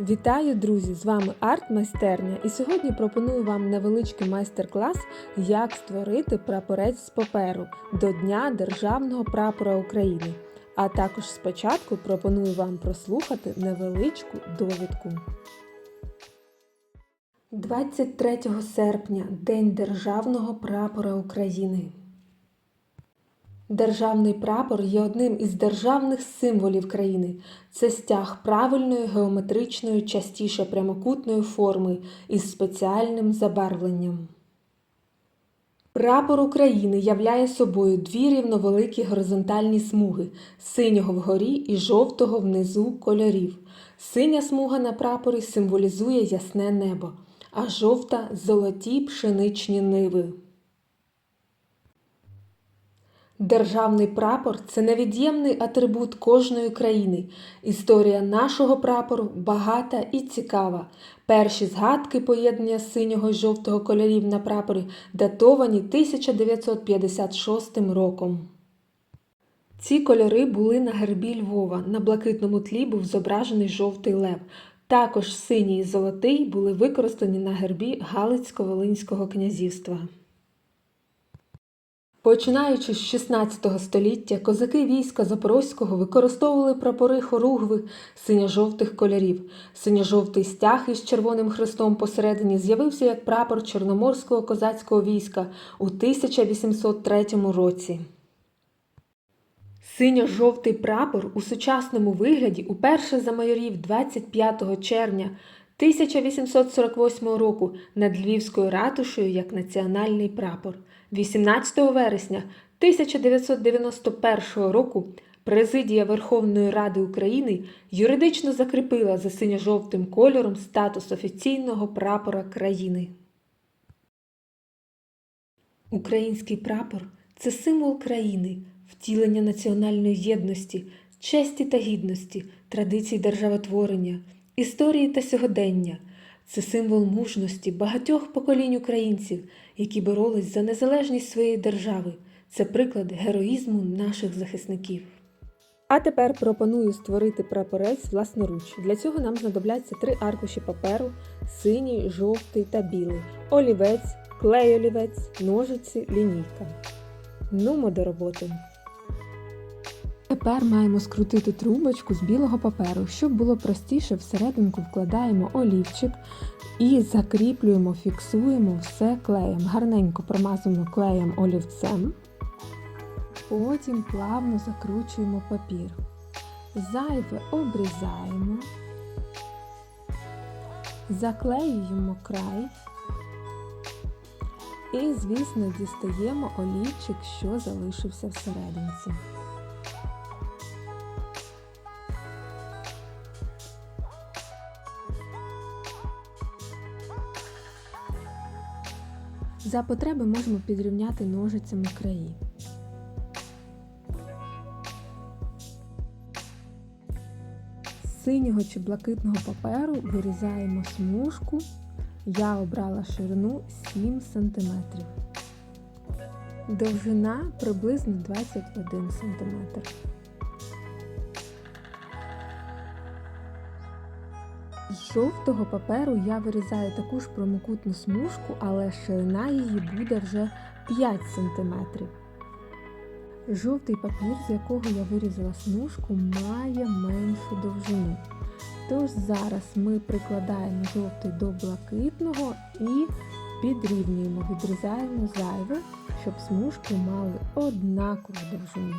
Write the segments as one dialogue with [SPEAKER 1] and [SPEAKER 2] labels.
[SPEAKER 1] Вітаю, друзі! З вами арт-майстерня і сьогодні пропоную вам невеличкий майстер-клас, як створити прапорець з паперу до Дня Державного прапора України. А також спочатку пропоную вам прослухати невеличку довідку. 23 серпня День Державного прапора України. Державний прапор є одним із державних символів країни. Це стяг правильної геометричної, частіше прямокутної форми із спеціальним забарвленням. Прапор України являє собою дві рівновеликі горизонтальні смуги синього вгорі і жовтого внизу кольорів. Синя смуга на прапорі символізує ясне небо, а жовта золоті пшеничні ниви. Державний прапор це невід'ємний атрибут кожної країни. Історія нашого прапору багата і цікава. Перші згадки поєднання синього і жовтого кольорів на прапорі датовані 1956 роком. Ці кольори були на гербі Львова. На блакитному тлі був зображений жовтий лев. Також синій і золотий були використані на гербі Галицько-Волинського князівства. Починаючи з 16 століття, козаки війська Запорозького використовували прапори хоругви синьо-жовтих кольорів. Синьо-жовтий стяг із червоним хрестом посередині з'явився як прапор Чорноморського козацького війська у 1803 році. Синьо-жовтий прапор у сучасному вигляді уперше замайорів 25 червня 1848 року над Львівською ратушею як національний прапор. 18 вересня 1991 року Президія Верховної Ради України юридично закріпила за синьо-жовтим кольором статус офіційного прапора країни. Український прапор це символ країни, втілення національної єдності, честі та гідності, традицій державотворення, історії та сьогодення. Це символ мужності багатьох поколінь українців, які боролись за незалежність своєї держави. Це приклад героїзму наших захисників. А тепер пропоную створити прапорець власноруч. Для цього нам знадобляться три аркуші паперу: синій, жовтий та білий, олівець, клей олівець, ножиці, лінійка. Нумо до роботи. Тепер маємо скрутити трубочку з білого паперу. Щоб було простіше, всерединку вкладаємо олівчик і закріплюємо, фіксуємо все клеєм. Гарненько промазуємо клеєм олівцем. Потім плавно закручуємо папір. Зайве обрізаємо, заклеюємо край. І, звісно, дістаємо олівчик, що залишився всерединці. За потреби можемо підрівняти ножицями краї. З синього чи блакитного паперу вирізаємо смужку. Я обрала ширину 7 см. Довжина приблизно 21 см. Жовтого паперу я вирізаю таку ж прямокутну смужку, але ширина її буде вже 5 см. Жовтий папір, з якого я вирізала смужку, має меншу довжину. Тож зараз ми прикладаємо жовтий до блакитного і підрівнюємо, відрізаємо зайве, щоб смужки мали однакову довжину.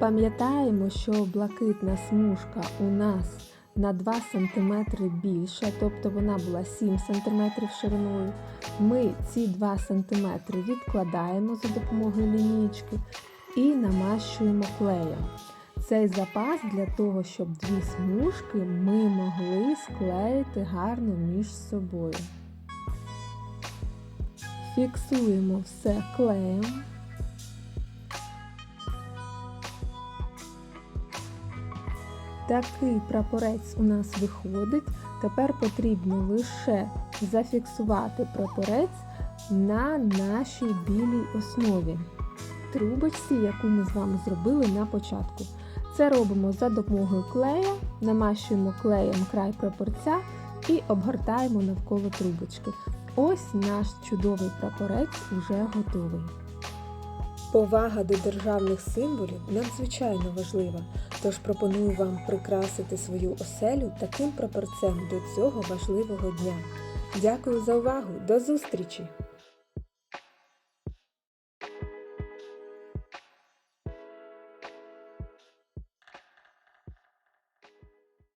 [SPEAKER 1] Пам'ятаємо, що блакитна смужка у нас на 2 см більша, тобто вона була 7 см шириною. Ми ці 2 см відкладаємо за допомогою лінійки і намащуємо клеєм. Цей запас для того, щоб дві смужки ми могли склеїти гарно між собою. Фіксуємо все клеєм. Такий прапорець у нас виходить. Тепер потрібно лише зафіксувати прапорець на нашій білій основі. Трубочці, яку ми з вами зробили на початку. Це робимо за допомогою клея, намащуємо клеєм край прапорця і обгортаємо навколо трубочки. Ось наш чудовий прапорець уже готовий. Повага до державних символів надзвичайно важлива, тож пропоную вам прикрасити свою оселю таким прапорцем до цього важливого дня. Дякую за увагу! До зустрічі!